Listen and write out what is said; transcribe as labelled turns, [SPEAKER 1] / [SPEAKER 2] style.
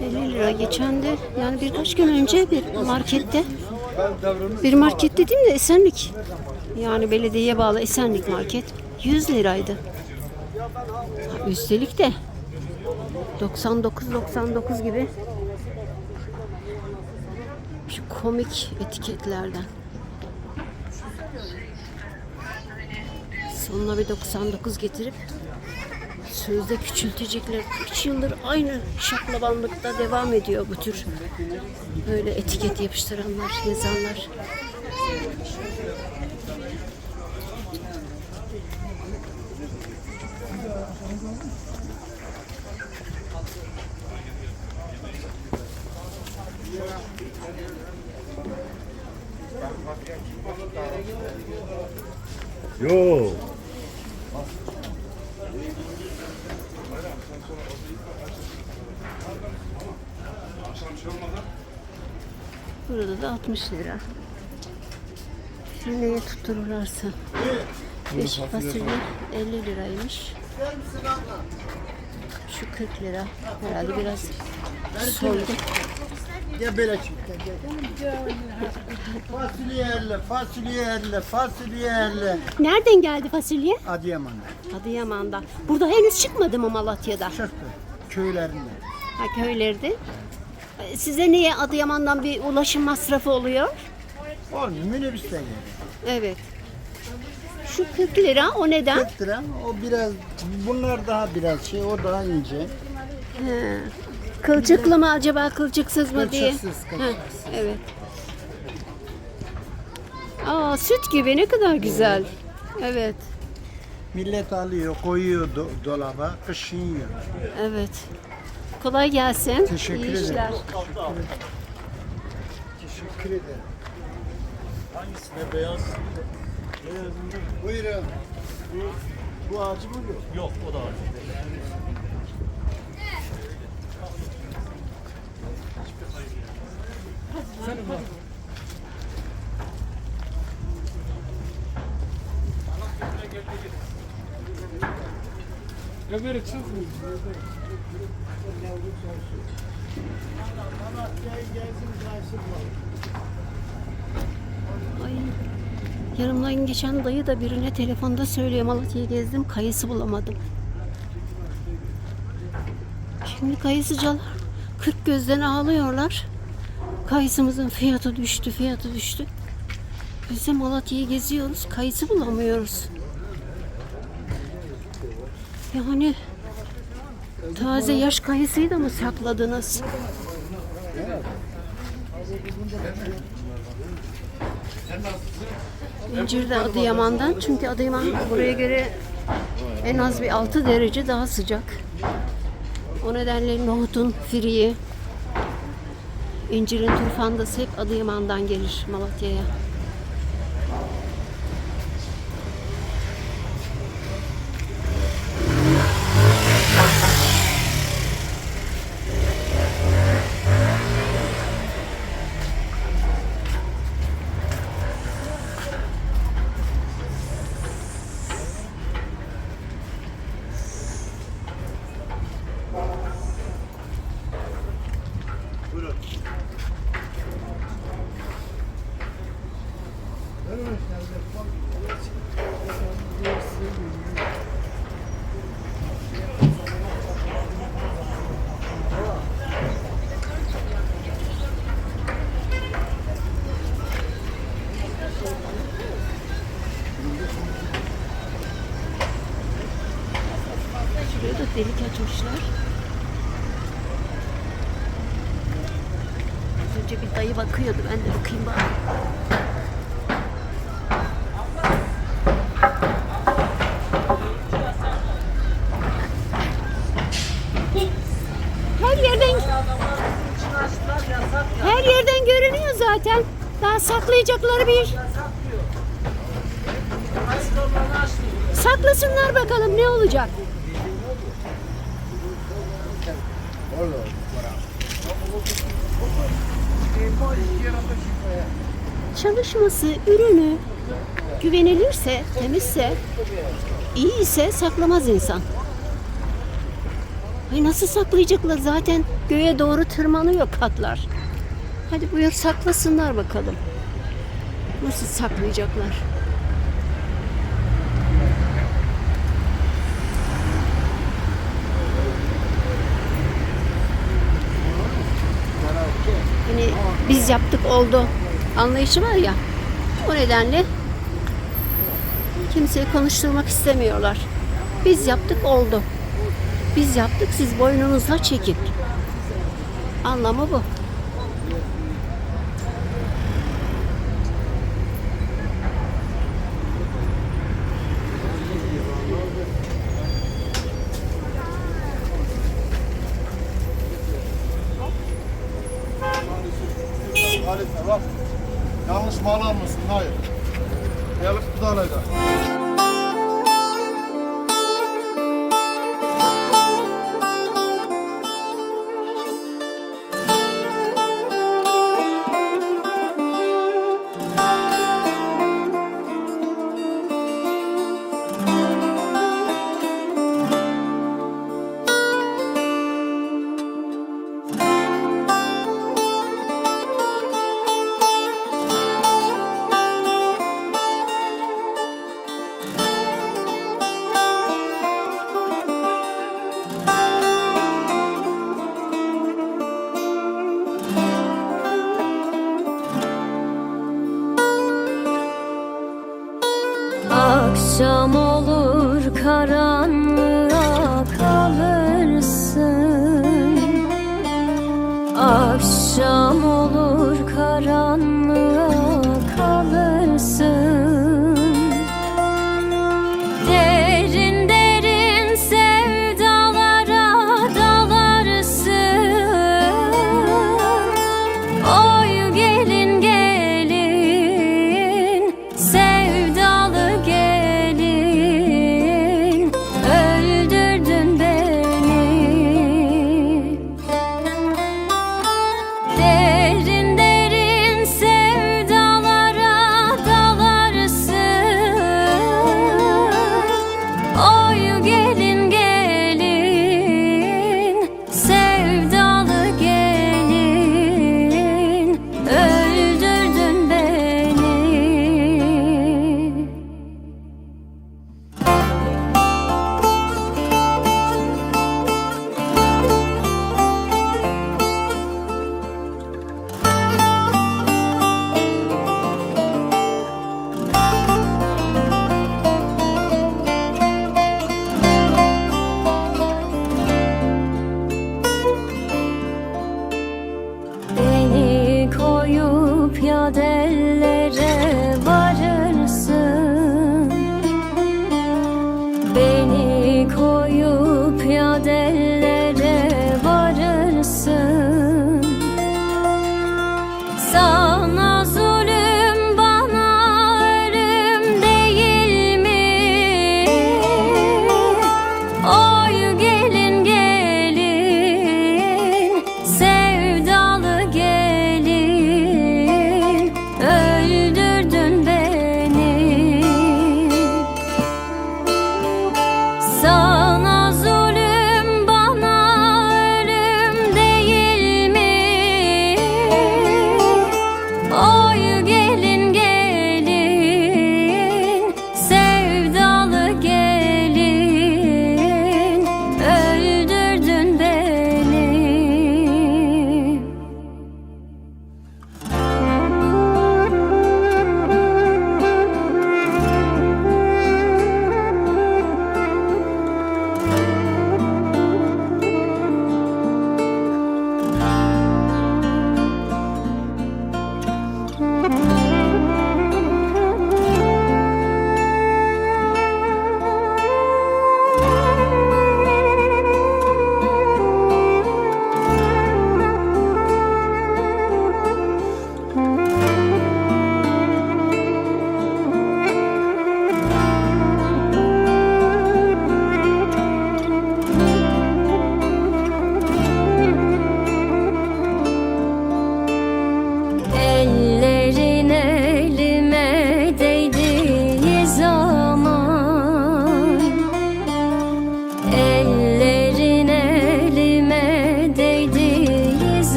[SPEAKER 1] 50 lira geçen de yani birkaç gün önce bir markette bir market dediğim de Esenlik yani belediyeye bağlı Esenlik market 100 liraydı. Üstelik de 99-99 gibi şu komik etiketlerden. Sonuna bir 99 getirip sözde küçültecekler. 3 yıldır aynı şaklabanlıkta devam ediyor bu tür böyle etiket yapıştıranlar, yazanlar.
[SPEAKER 2] Yo.
[SPEAKER 1] Burada da 60 lira. Neye tuttururlarsa. Beş fasulye 50 liraymış. Şu 40 lira. Herhalde biraz soldu.
[SPEAKER 3] Gel böyle çık. Gel, gel. Fasulye elle, fasulye elle, fasulye elle.
[SPEAKER 1] Nereden geldi fasulye?
[SPEAKER 3] Adıyaman'da.
[SPEAKER 1] Adıyaman'da. Burada henüz çıkmadı mı Malatya'da?
[SPEAKER 3] Çıktı. Köylerinde.
[SPEAKER 1] Ha köylerde. Size niye Adıyaman'dan bir ulaşım masrafı oluyor?
[SPEAKER 3] Olmuyor. Minibüste geliyor.
[SPEAKER 1] Evet. Şu 40 lira o neden?
[SPEAKER 3] 40 lira. O biraz, bunlar daha biraz şey, o daha ince.
[SPEAKER 1] He. Kılçıklı mı acaba kılçıksız mı diye?
[SPEAKER 3] Kılçıksız,
[SPEAKER 1] Heh,
[SPEAKER 3] kılçıksız.
[SPEAKER 1] evet. Aa süt gibi ne kadar güzel. Evet.
[SPEAKER 3] Millet alıyor, koyuyor do- dolaba, kışın yiyor.
[SPEAKER 1] Evet. Kolay gelsin.
[SPEAKER 3] Teşekkür
[SPEAKER 1] İyi
[SPEAKER 3] ederim.
[SPEAKER 1] işler.
[SPEAKER 3] Teşekkür ederim.
[SPEAKER 2] Hangisine beyaz?
[SPEAKER 3] Buyurun.
[SPEAKER 2] Bu ağacı mı yok? Yok o da ağacı.
[SPEAKER 1] Ay. Yanımdan geçen dayı da birine telefonda söylüyor Malatya'yı gezdim kayısı bulamadım. Şimdi kayısıcalar 40 gözden ağlıyorlar. Kayısımızın fiyatı düştü, fiyatı düştü. Biz de Malatya'yı geziyoruz, kayısı bulamıyoruz. Yani taze yaş kayısıyı da mı sakladınız? İncir de Adıyaman'dan çünkü Adıyaman buraya göre en az bir 6 derece daha sıcak. O nedenle nohutun firiyi, incirin turfandası hep Adıyaman'dan gelir Malatya'ya. Şuraya da delik açmışlar. Az önce bir dayı bakıyordu. Ben de bakayım bari. Her yerden her yerden görünüyor zaten. Daha saklayacakları bir Saklasınlar bakalım ne olacak. Çalışması, ürünü güvenilirse, temizse, iyi ise saklamaz insan. Ay nasıl saklayacaklar zaten göğe doğru tırmanıyor katlar. Hadi buyur saklasınlar bakalım. Nasıl saklayacaklar? Hani biz yaptık oldu anlayışı var ya. O nedenle kimseyi konuşturmak istemiyorlar. Biz yaptık oldu. Biz yaptık siz boynunuzla çekin. Anlamı bu.
[SPEAKER 2] Halife bak. Yanlış mal almışsın. Hayır. Gelip bu da. yo.